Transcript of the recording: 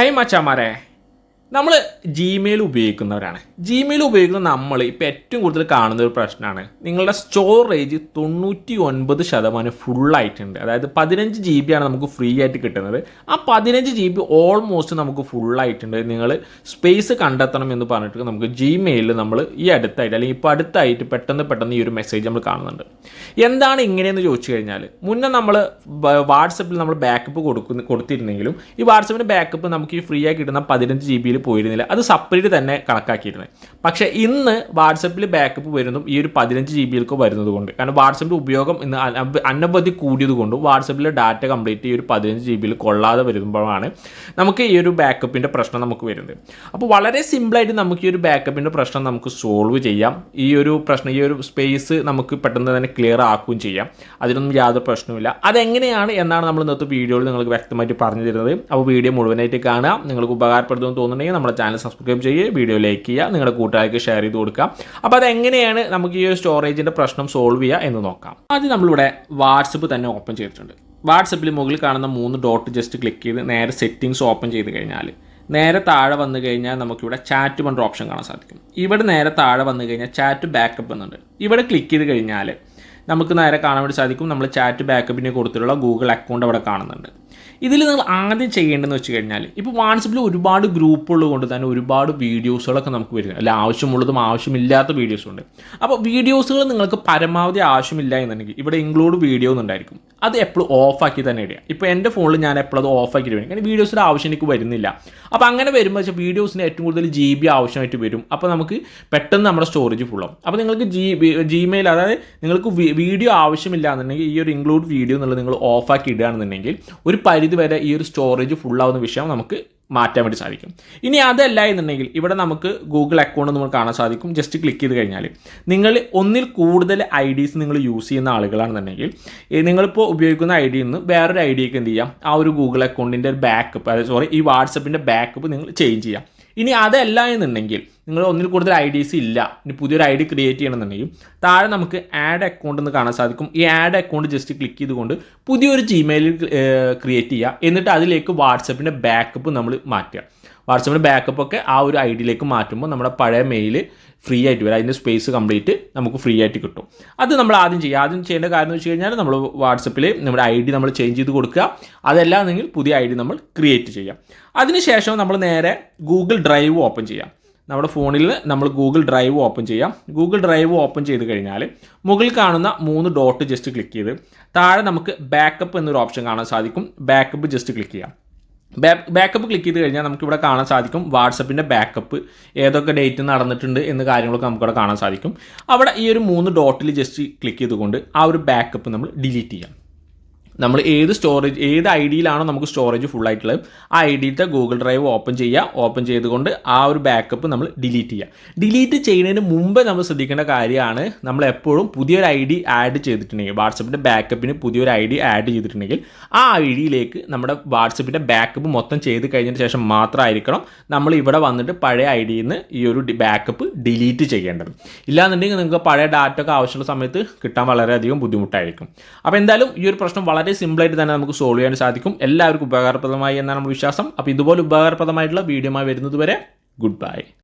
High मचा मारा है। നമ്മൾ ജിമെയിൽ ഉപയോഗിക്കുന്നവരാണ്. ജിമെയിൽ ഉപയോഗിക്കുന്ന നമ്മൾ ഇപ്പോൾ ഏറ്റവും കൂടുതൽ കാണുന്ന ഒരു പ്രശ്നമാണ് നിങ്ങളുടെ സ്റ്റോറേജ് തൊണ്ണൂറ്റി ഒൻപത് ശതമാനം ഫുള്ളായിട്ടുണ്ട് അതായത് പതിനഞ്ച് ജി ബി ആണ് നമുക്ക് ഫ്രീ ആയിട്ട് കിട്ടുന്നത്. ആ പതിനഞ്ച് ജി ബി ഓൾമോസ്റ്റ് നമുക്ക് ഫുള്ളായിട്ടുണ്ട് നിങ്ങൾ സ്പേസ് കണ്ടെത്തണം എന്ന് പറഞ്ഞിട്ട് നമുക്ക് ജിമെയിലിൽ നമ്മൾ ഈ അടുത്തായിട്ട് അല്ലെങ്കിൽ ഇപ്പോൾ അടുത്തായിട്ട് പെട്ടെന്ന് പെട്ടെന്ന് ഈ ഒരു മെസ്സേജ് നമ്മൾ കാണുന്നുണ്ട്. എന്താണ് ഇങ്ങനെയെന്ന് ചോദിച്ചു കഴിഞ്ഞാൽ മുന്നേ നമ്മൾ വാട്സപ്പിൽ നമ്മൾ ബാക്കപ്പ് കൊടുക്കുന്ന കൊടുത്തിരുന്നെങ്കിലും ഈ വാട്സപ്പിന്റെ ബാക്കപ്പ് നമുക്ക് ഈ ഫ്രീ ആയി കിട്ടുന്ന പതിനഞ്ച് ജി ബിയിൽ പോയിരുന്നില്ല. അത് സപ്പറേറ്റ് തന്നെ കണക്കാക്കിയിരുന്നത് പക്ഷേ ഇന്ന് വാട്സപ്പിൽ ബാക്കപ്പ് വരുന്നതും ഈ ഒരു പതിനഞ്ച് ജി ബിയിലേക്ക് വരുന്നത് കൊണ്ട് കാരണം വാട്സപ്പിന്റെ ഉപയോഗം ഇന്ന് അന- അനവധി കൂടിയത് കൊണ്ടും വാട്സപ്പിലെ ഡാറ്റ കംപ്ലീറ്റ് ഈ ഒരു പതിനഞ്ച് ജി ബിയിൽ കൊള്ളാതെ വരുമ്പോഴാണ് നമുക്ക് ഈ ഒരു ബാക്കപ്പിന്റെ പ്രശ്നം നമുക്ക് വരുന്നത്. അപ്പോൾ വളരെ സിമ്പിളായിട്ട് നമുക്ക് ഈ ഒരു ബാക്കപ്പിന്റെ പ്രശ്നം നമുക്ക് സോൾവ് ചെയ്യാം. ഈ ഒരു പ്രശ്നം ഈ ഒരു സ്പേസ് നമുക്ക് പെട്ടെന്ന് തന്നെ ക്ലിയർ ആക്കുകയും ചെയ്യാം. അതിനൊന്നും യാതൊരു പ്രശ്നവുമില്ല. അതെങ്ങനെയാണ് എന്നാണ് നമ്മൾ ഇന്നത്തെ വീഡിയോയിൽ നിങ്ങൾക്ക് വ്യക്തമായിട്ട് പറഞ്ഞു തരുന്നത്. അപ്പോൾ വീഡിയോ മുഴുവനായിട്ട് കാണുക. നിങ്ങൾക്ക് ഉപകാരപ്പെടുത്തുമെന്ന് തോന്നുന്നുണ്ടെങ്കിൽ നമ്മുടെ ചാനൽ സബ്സ്ക്രൈബ് ചെയ്യുക വീഡിയോ ലൈക്ക് ചെയ്യുക നിങ്ങളുടെ കൂട്ടുകാർക്ക് ഷെയർ ചെയ്ത് കൊടുക്കുക. അപ്പോൾ അതെങ്ങനെയാണ് നമുക്ക് ഈ ഒരു സ്റ്റോറേജിന്റെ പ്രശ്നം സോൾവ് ചെയ്യുക എന്ന് നോക്കാം. ആദ്യം നമ്മളിവിടെ വാട്സപ്പ് തന്നെ ഓപ്പൺ ചെയ്തിട്ടുണ്ട്. വാട്സപ്പിൽ മുകളിൽ കാണുന്ന മൂന്ന് ഡോട്ട് ജസ്റ്റ് ക്ലിക്ക് ചെയ്ത് നേരെ സെറ്റിംഗ്സ് ഓപ്പൺ ചെയ്ത് കഴിഞ്ഞാൽ നേരെ താഴെ വന്നു കഴിഞ്ഞാൽ നമുക്കിവിടെ ചാറ്റ് പറഞ്ഞ ഓപ്ഷൻ കാണാൻ സാധിക്കും. ഇവിടെ നേരെ താഴെ വന്നു കഴിഞ്ഞാൽ ചാറ്റ് ബാക്കപ്പ് എന്നുണ്ട്. ഇവിടെ ക്ലിക്ക് ചെയ്ത് കഴിഞ്ഞാൽ നമുക്ക് നേരെ കാണാൻ വേണ്ടി സാധിക്കും. നമ്മൾ ചാറ്റ് ബാക്കപ്പിന് കൊടുത്തിട്ടുള്ള ഗൂഗിൾ അക്കൗണ്ട് അവിടെ കാണുന്നുണ്ട്. ഇതിൽ നിങ്ങൾ ആദ്യം ചെയ്യേണ്ടതെന്ന് വെച്ച് കഴിഞ്ഞാൽ ഇപ്പോൾ വാട്സപ്പിൽ ഒരുപാട് ഗ്രൂപ്പുകൾ കൊണ്ട് തന്നെ ഒരുപാട് വീഡിയോസുകളൊക്കെ നമുക്ക് വരുന്നത് അല്ല ആവശ്യമുള്ളതും ആവശ്യമില്ലാത്ത വീഡിയോസും ഉണ്ട്. അപ്പോൾ വീഡിയോസുകൾ നിങ്ങൾക്ക് പരമാവധി ആവശ്യമില്ല എന്നുണ്ടെങ്കിൽ ഇവിടെ ഇൻക്ലൂഡ് വീഡിയോ എന്നുണ്ടായിരിക്കും അത് എപ്പോഴും ഓഫാക്കി തന്നെ ഇടുക. ഇപ്പോൾ എന്റെ ഫോണിൽ ഞാൻ എപ്പോഴും അത് ഓഫാക്കി വരും. കാരണം വീഡിയോസിന്റെ ആവശ്യം എനിക്ക് വരുന്നില്ല. അപ്പോൾ അങ്ങനെ വരുമ്പോൾ വെച്ചാൽ വീഡിയോസിന് ഏറ്റവും കൂടുതൽ ജി ബി ആവശ്യമായിട്ട് വരും. അപ്പോൾ നമുക്ക് പെട്ടെന്ന് നമ്മുടെ സ്റ്റോറേജ് ഫുള്ളാവും അപ്പോൾ നിങ്ങൾക്ക് ജി ജിമെയിൽ അതായത് നിങ്ങൾക്ക് വീഡിയോ ആവശ്യമില്ല എന്നുണ്ടെങ്കിൽ ഈ ഒരു ഇൻക്ലൂഡ് വീഡിയോ എന്നുള്ളത് നിങ്ങൾ ഓഫാക്കി ഇടുകയാണെന്നുണ്ടെങ്കിൽ ഒരു പരിധി വരെ ഈ ഒരു സ്റ്റോറേജ് ഫുള്ളാവുന്ന വിഷയം നമുക്ക് മാറ്റാൻ വേണ്ടി സാധിക്കും. ഇനി അതല്ല എന്നുണ്ടെങ്കിൽ ഇവിടെ നമുക്ക് ഗൂഗിൾ അക്കൗണ്ട് നമ്മൾ കാണാൻ സാധിക്കും. ജസ്റ്റ് ക്ലിക്ക് ചെയ്ത് കഴിഞ്ഞാൽ നിങ്ങൾ ഒന്നിൽ കൂടുതൽ ഐ ഡീസ് നിങ്ങൾ യൂസ് ചെയ്യുന്ന ആളുകളാണെന്നുണ്ടെങ്കിൽ നിങ്ങളിപ്പോൾ ഉപയോഗിക്കുന്ന ഐ ഡിയിൽ നിന്ന് വേറൊരു ഐ ഡിയൊക്കെ എന്ത് ചെയ്യാം? ആ ഒരു ഗൂഗിൾ അക്കൗണ്ടിന്റെ ഒരു ബാക്കപ്പ് അതായത് സോറി ഈ വാട്സപ്പിന്റെ ബാക്കപ്പ് നിങ്ങൾ ചേഞ്ച് ചെയ്യാം. ഇനി അതല്ല എന്നുണ്ടെങ്കിൽ നിങ്ങൾ ഒന്നിൽ കൂടുതൽ ഐ ഡീസ് ഇല്ല. ഇനി പുതിയൊരു ഐ ഡി ക്രിയേറ്റ് ചെയ്യണമെന്നുണ്ടെങ്കിൽ താഴെ നമുക്ക് ആഡ് അക്കൗണ്ട് എന്ന് കാണാൻ സാധിക്കും. ഈ ആഡ് അക്കൗണ്ട് ജസ്റ്റ് ക്ലിക്ക് ചെയ്തുകൊണ്ട് പുതിയൊരു ജിമെയിൽ ക്രിയേറ്റ് ചെയ്യുക എന്നിട്ട് അതിലേക്ക് വാട്സപ്പിന്റെ ബാക്കപ്പ് നമ്മൾ മാറ്റുക. വാട്സപ്പിന്റെ ബാക്കപ്പ് ഒക്കെ ആ ഒരു ഐ ഡിയിലേക്ക് മാറ്റുമ്പോൾ നമ്മുടെ പഴയ മെയിൽ ഫ്രീ ആയിട്ട് വരും. അതിന്റെ സ്പേസ് കംപ്ലീറ്റ് നമുക്ക് ഫ്രീ ആയിട്ട് കിട്ടും. അത് നമ്മൾ ആദ്യം ചെയ്യുക. ആദ്യം ചെയ്യേണ്ട കാര്യം എന്ന് വെച്ച് കഴിഞ്ഞാൽ നമ്മൾ വാട്സപ്പിൽ നമ്മുടെ ഐ ഡി നമ്മൾ ചേഞ്ച് ചെയ്ത് കൊടുക്കുക. അതല്ല എന്നെങ്കിൽ പുതിയ ഐ ഡി നമ്മൾ ക്രിയേറ്റ് ചെയ്യാം. അതിനുശേഷം നമ്മൾ നേരെ ഗൂഗിൾ ഡ്രൈവ് ഓപ്പൺ ചെയ്യാം. നമ്മുടെ ഫോണിൽ നമ്മൾ ഗൂഗിൾ ഡ്രൈവ് ഓപ്പൺ ചെയ്യാം. ഗൂഗിൾ ഡ്രൈവ് ഓപ്പൺ ചെയ്ത് കഴിഞ്ഞാൽ മുകളിൽ കാണുന്ന മൂന്ന് ഡോട്ട് ജസ്റ്റ് ക്ലിക്ക് ചെയ്ത് താഴെ നമുക്ക് ബാക്കപ്പ് എന്നൊരു ഓപ്ഷൻ കാണാൻ സാധിക്കും. ബാക്കപ്പ് ജസ്റ്റ് ക്ലിക്ക് ചെയ്യാം. ബാക്കപ്പ് ക്ലിക്ക് ചെയ്ത് കഴിഞ്ഞാൽ നമുക്ക് ഇവിടെ കാണാൻ സാധിക്കും വാട്സപ്പിന്റെ ബാക്കപ്പ് ഏതൊക്കെ ഡേറ്റ് നടന്നിട്ടുണ്ട് എന്ന കാര്യങ്ങളൊക്കെ നമുക്കിവിടെ കാണാൻ സാധിക്കും. അവിടെ ഈ ഒരു മൂന്ന് ഡോട്ടിൽ ജസ്റ്റ് ക്ലിക്ക് ചെയ്തുകൊണ്ട് ആ ഒരു ബാക്കപ്പ് നമ്മൾ ഡിലീറ്റ് ചെയ്യാം. നമ്മൾ ഏത് സ്റ്റോറേജ് ഏത് ഐ ഡിയിലാണോ നമുക്ക് സ്റ്റോറേജ് ഫുൾ ആയിട്ടുള്ളത് ആ ഐ ഡിയിലത്തെ ഗൂഗിൾ ഡ്രൈവ് ഓപ്പൺ ചെയ്യുക. ഓപ്പൺ ചെയ്തുകൊണ്ട് ആ ഒരു ബാക്കപ്പ് നമ്മൾ ഡിലീറ്റ് ചെയ്യുക. ഡിലീറ്റ് ചെയ്യുന്നതിന് മുമ്പ് നമ്മൾ ശ്രദ്ധിക്കേണ്ട കാര്യമാണ് നമ്മൾ എപ്പോഴും പുതിയൊരു ഐ ഡി ആഡ് ചെയ്തിട്ടുണ്ടെങ്കിൽ വാട്സപ്പിന്റെ ബാക്കപ്പിന് പുതിയൊരു ഐ ഡി ആഡ് ചെയ്തിട്ടുണ്ടെങ്കിൽ ആ ഐ ഡിയിലേക്ക് നമ്മുടെ വാട്സപ്പിന്റെ ബാക്കപ്പ് മൊത്തം ചെയ്ത് കഴിഞ്ഞതിന് ശേഷം മാത്രമായിരിക്കണം നമ്മൾ ഇവിടെ വന്നിട്ട് പഴയ ഐ ഡിയിൽ നിന്ന് ഈ ഒരു ബാക്കപ്പ് ഡിലീറ്റ് ചെയ്യേണ്ടത്. ഇല്ലാന്നുണ്ടെങ്കിൽ നിങ്ങൾക്ക് പഴയ ഡാറ്റ ഒക്കെ ആവശ്യമുള്ള സമയത്ത് കിട്ടാൻ വളരെയധികം ബുദ്ധിമുട്ടായിരിക്കും. അപ്പോൾ എന്തായാലും ഈ ഒരു പ്രശ്നം വളരെ സിമ്പിളായിട്ട് തന്നെ നമുക്ക് സോൾവ് ചെയ്യാൻ സാധിക്കും. എല്ലാവർക്കും ഉപകാരപ്രദമായി എന്നാണ് നമ്മുടെ വിശ്വാസം. അപ്പോൾ ഇതുപോലെ ഉപകാരപ്രദമായിട്ടുള്ള വീഡിയോമായി വരുന്നത് വരെ ഗുഡ് ബൈ